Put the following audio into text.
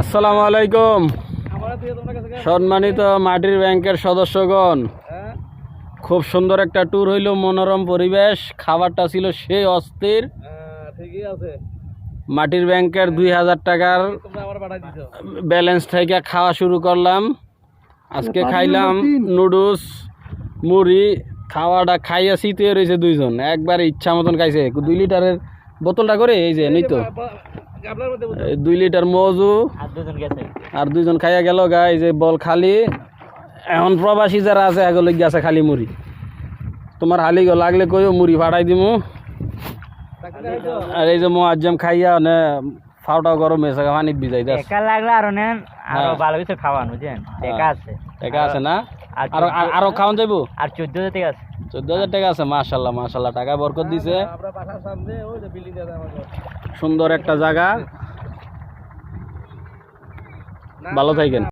আসসালামু আলাইকুম। সম্মানিত মাটির ব্যাংকের সদস্যগণ হ্যাঁ? খুব সুন্দর একটা ট্যুর হইল মনোরম পরিবেশ খাবারটা ছিল সেই অস্থির। মাটির ব্যাংকের দুই হাজার টাকার ব্যালেন্স থেকে খাওয়া শুরু করলাম। আজকে খাইলাম নুডলস মুড়ি খাওয়াটা খাইয়া শীতে রয়েছে দুইজন। একবার ইচ্ছা মতন খাইছে। দুই লিটারের বোতলটা করে এই যে নিত দুই লিটার মজু। আর দুজন গেছে। আর দুইজন খাইয়া গেল গা এই যে বল খালি। এখন প্রবাসী যারা আছে এগুলো গেছে খালি মুড়ি। তোমার হালি গো লাগলে কইও মুড়ি ভাড়াই দিমু। আর এই যে মোয়াজ্জম খাইয়া মানে ফাওটাও গরম হয়েছে পানিত ভিজাই দেখ একা লাগলে আরও নেন আরও হ্যাঁ। ভালো কিছু খাওয়ান বুঝছেন? টাকা আছে। টাকা আছে না? আর আরও খাওয়ান যাইবো? আর চোদ্দ টাকা আছে। চোদ্দ হাজার টাকা আছে মাশাল্লাহ মাশাল্লাহ টাকা বরকত দিছে। সুন্দর একটা জায়গা। ভালো থাকেন।